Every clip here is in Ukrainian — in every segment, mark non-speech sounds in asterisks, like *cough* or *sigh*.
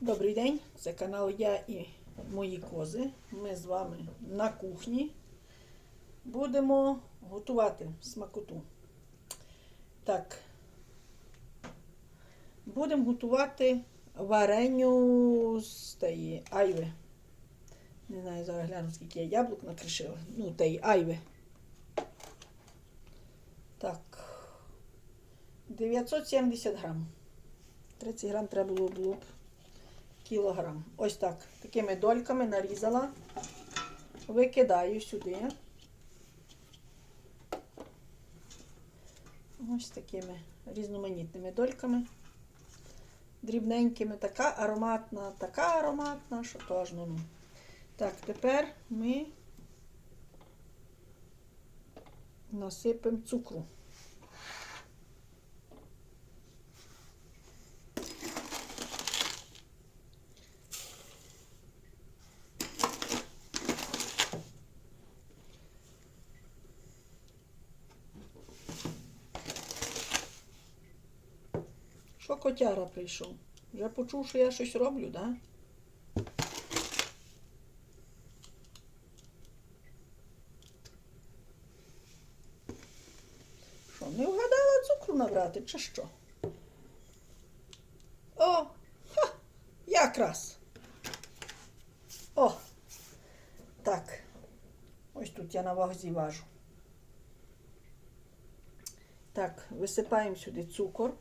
Добрий день, це канал Я і мої кози. Ми з вами на кухні будемо готувати смакоту. Так, будемо готувати вареню з тієї айви. Не знаю, зараз гляну, скільки я яблук накришила. Ну, тієї айви. Так, 970 грам. 30 грам треба було було б кілограм. Ось так. Такими дольками нарізала. Викидаю сюди. Ось такими різноманітними дольками. Дрібненькими. Така ароматна, така ароматна, що то аж ну. ну. Так, тепер ми насипемо цукру. Що котяра прийшов? Вже почув, що я щось роблю, так? Да? Що, не вгадала цукру набрати, чи що? О, ха, якраз. О, так. Ось тут я на вазі важу. Так, висипаємо сюди цукор.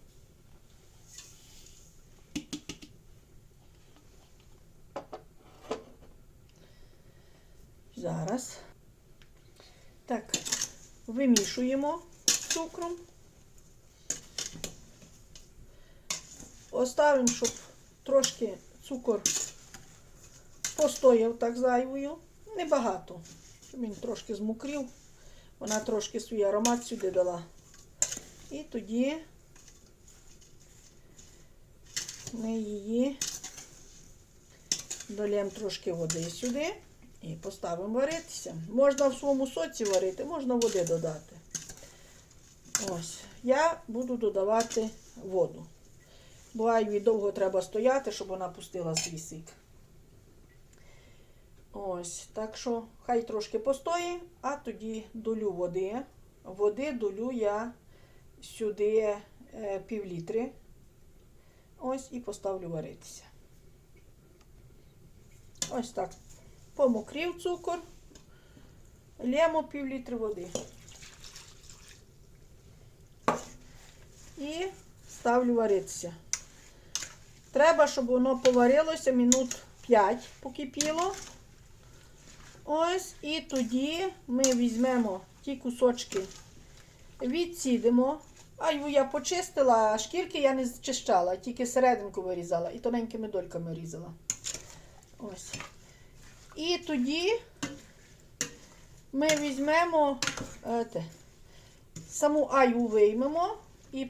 Зараз. Так, вимішуємо цукром. Оставимо, щоб трошки цукор постояв так зайвою. Небагато. Щоб він трошки змокрів. Вона трошки свій аромат сюди дала. І тоді ми її долємо трошки води сюди. І поставимо варитися. Можна в своєму соці варити, можна води додати. Ось. Я буду додавати воду. Бо айві довго треба стояти, щоб вона пустила свій сик. Ось. Так що хай трошки постоїть, а тоді долю води. Води долю я сюди е, пів літри. Ось і поставлю варитися. Ось так помокрів цукор, лємо пів літри води. І ставлю варитися. Треба, щоб воно поварилося минут 5 покипіло. Ось, і тоді ми візьмемо ті кусочки, відсідимо. Айву я почистила, а шкірки я не зчищала, тільки серединку вирізала і тоненькими дольками різала. Ось. І тоді ми візьмемо е, те, саму аю виймемо і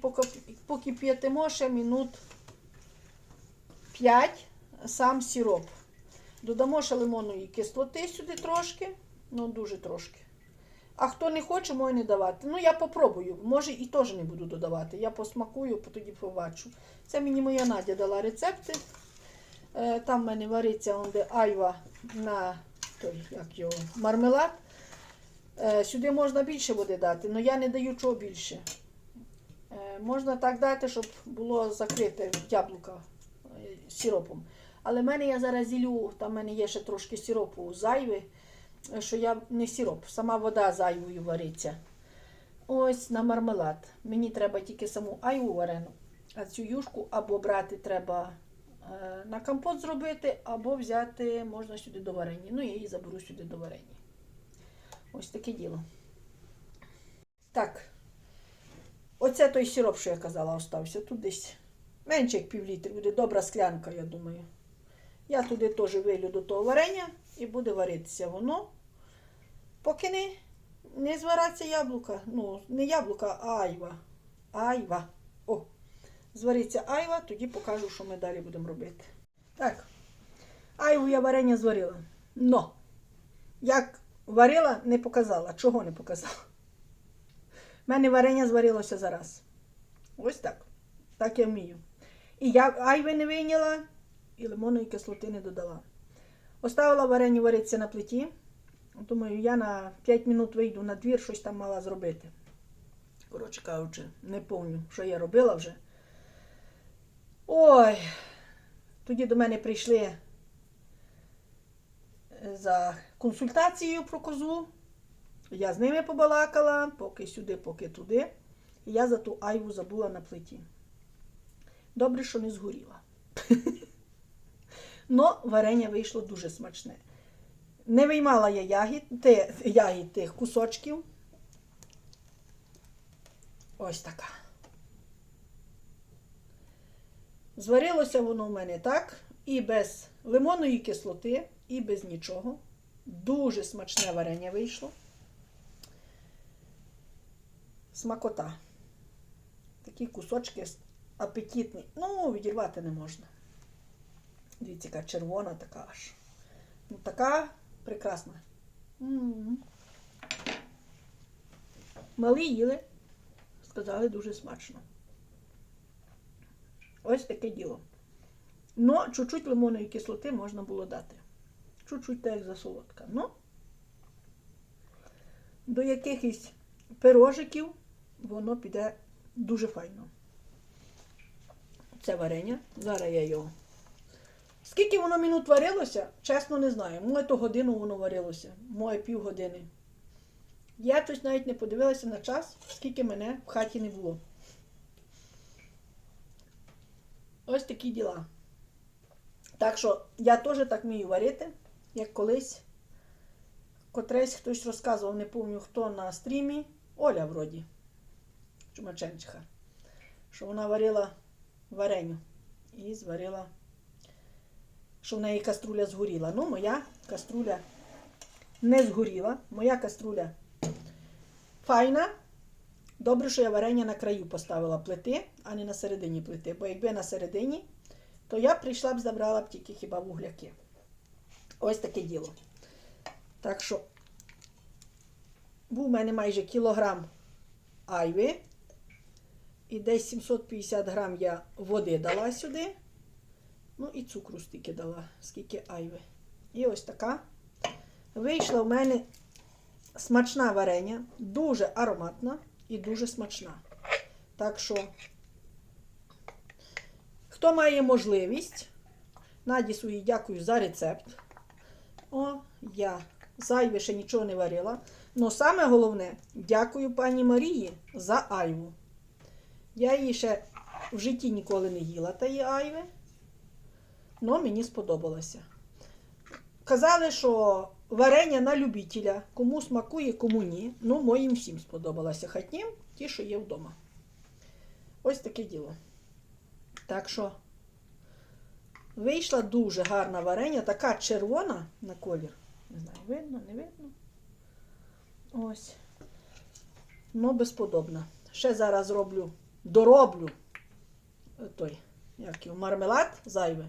покип'ятимо ще минут 5 сам сироп. Додамо ще лимонної кислоти сюди трошки, ну дуже трошки. А хто не хоче, може не давати. Ну, я попробую. Може і теж не буду додавати. Я посмакую, тоді побачу. Це мені моя Надя дала рецепти. Е, Там в мене вариться он, де айва на той, як його, мармелад. Е, Сюди можна більше води дати, але я не даю чого більше. Е, Можна так дати, щоб було закрите яблука сиропом. Але в мене я зараз зілю, там в мене є ще трошки сиропу зайве, е, що я не сироп, сама вода зайвою вариться. Ось на мармелад. Мені треба тільки саму айву варену, а цю юшку або брати треба на компот зробити, або взяти можна сюди до варення. Ну, я її заберу сюди до варення. Ось таке діло. Так. Оце той сироп, що я казала, остався. Тут десь менше як пів літри. Буде добра склянка, я думаю. Я туди теж вилю до того варення і буде варитися воно. Поки не, не звараться яблука. Ну, не яблука, а айва. Айва. Звариться айва, тоді покажу, що ми далі будемо робити. Так, айву я варення зварила. Но, як варила, не показала. Чого не показала? У мене варення зварилося зараз. Ось так. Так я вмію. І я айви не вийняла, і лимонної кислоти не додала. Оставила варення варитися на плиті. Думаю, я на 5 минут вийду на двір, щось там мала зробити. Коротше кажучи, не пам'ятаю, що я робила вже. Ой, тоді до мене прийшли е, за консультацією про козу. Я з ними побалакала, поки сюди, поки туди. І я за ту айву забула на плиті. Добре, що не згоріла. *laughs* Но варення вийшло дуже смачне. Не виймала я ягід, те, ягід тих кусочків. Ось така. Зварилося воно в мене так, і без лимонної кислоти, і без нічого. Дуже смачне варення вийшло. Смакота. Такі кусочки апетитні. Ну, відірвати не можна. Дивіться, яка червона така аж. Ну, така прекрасна. М. Малі їли, сказали дуже смачно. Ось таке діло. Но чуть-чуть лимонної кислоти можна було дати. Чуть-чуть так як за солодка. Ну, до якихось пирожиків воно піде дуже файно. Це варення. Зараз я його. Скільки воно минут варилося, чесно не знаю. Моє то годину воно варилося, моє півгодини. Я тут навіть не подивилася на час, скільки мене в хаті не було. Ось такі діла. Так що я теж так вмію варити, як колись. Котресь хтось розказував, не пам'ятаю хто на стрімі. Оля вроді. Чумаченчиха. Що вона варила вареню. І зварила, що в неї каструля згоріла. Ну, моя каструля не згоріла. Моя каструля файна. Добре, що я варення на краю поставила плити, а не на середині плити. Бо якби на середині, то я прийшла б забрала б тільки хіба вугляки. Ось таке діло. Так що був у мене майже кілограм айви. І десь 750 грам я води дала сюди. Ну і цукру стільки дала, скільки айви. І ось така. Вийшла в мене смачна варення, дуже ароматна і дуже смачна. Так що, хто має можливість, Наді своїй дякую за рецепт. О, я зайве ще нічого не варила. Но саме головне, дякую пані Марії за айву. Я її ще в житті ніколи не їла тієї айви, але мені сподобалося. Казали, що варення на любителя, кому смакує, кому ні. Ну, моїм всім сподобалося. Хотім ті, що є вдома. Ось таке діло. Так що вийшла дуже гарна варення, така червона на колір. Не знаю, видно, не видно. Ось. Ну, безподобна. Ще зараз зроблю, дороблю той, як його, мармелад зайве.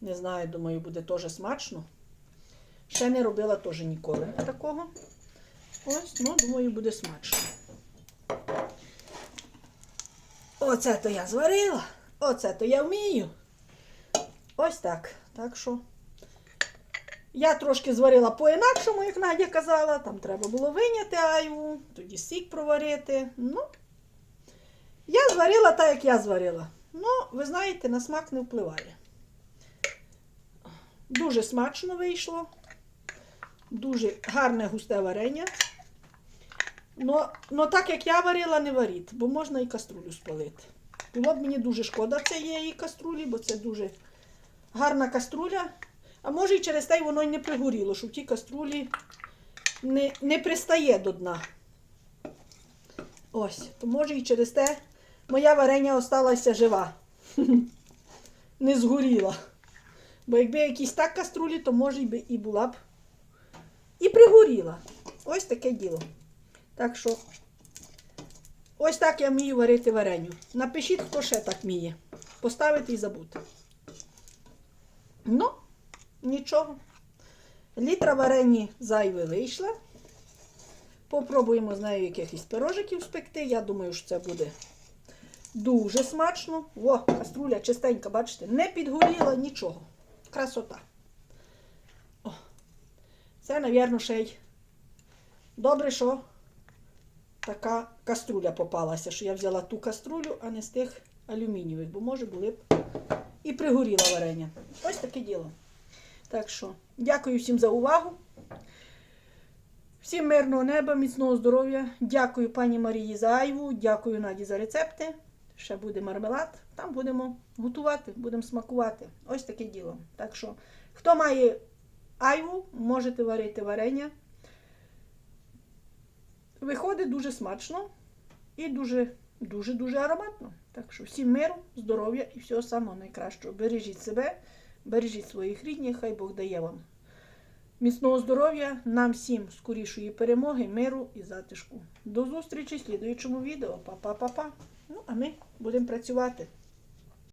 Не знаю, думаю, буде теж смачно. Ще не робила теж ніколи такого. Ось, ну, думаю, буде смачно. Оце то я зварила, оце то я вмію. Ось так. Так що я трошки зварила по-інакшому, як Надя казала. Там треба було виняти айву, тоді сік проварити. Ну, я зварила так, як я зварила. Ну, ви знаєте, на смак не впливає. Дуже смачно вийшло. Дуже гарне густе варення. Но, но так як я варила, не варіть, бо можна і каструлю спалити. Було б мені дуже шкода цієї каструлі, бо це дуже гарна каструля. А може і через те воно й не пригоріло, що в тій каструлі не, не пристає до дна. Ось, то може і через те моя варення осталася жива. *laughs* Не згоріла. Бо якби якісь так каструлі, то може і була б і пригоріла. Ось таке діло. Так що, ось так я вмію варити вареню. Напишіть, хто ще так вміє. Поставити і забути. Ну, нічого. Літра варені зайве вийшла. Попробуємо з нею якихось пирожиків спекти. Я думаю, що це буде Дуже смачно. О, каструля чистенька, бачите, не підгоріла нічого. Красота. Це, мабуть, ще й добре, що така каструля попалася, що я взяла ту каструлю, а не з тих алюмінієвих, бо може були б і пригоріло варення. Ось таке діло. Так що, дякую всім за увагу. Всім мирного неба, міцного здоров'я. Дякую пані Марії за айву, дякую Наді за рецепти. Ще буде мармелад. Там будемо готувати, будемо смакувати. Ось таке діло. Так що, хто має айву, можете варити варення. Виходить дуже смачно і дуже, дуже, дуже ароматно. Так що всім миру, здоров'я і всього самого найкращого. Бережіть себе, бережіть своїх рідних, хай Бог дає вам. Міцного здоров'я, нам всім скорішої перемоги, миру і затишку. До зустрічі в слідуючому відео. Па-па-па-па. Ну, а ми будемо працювати.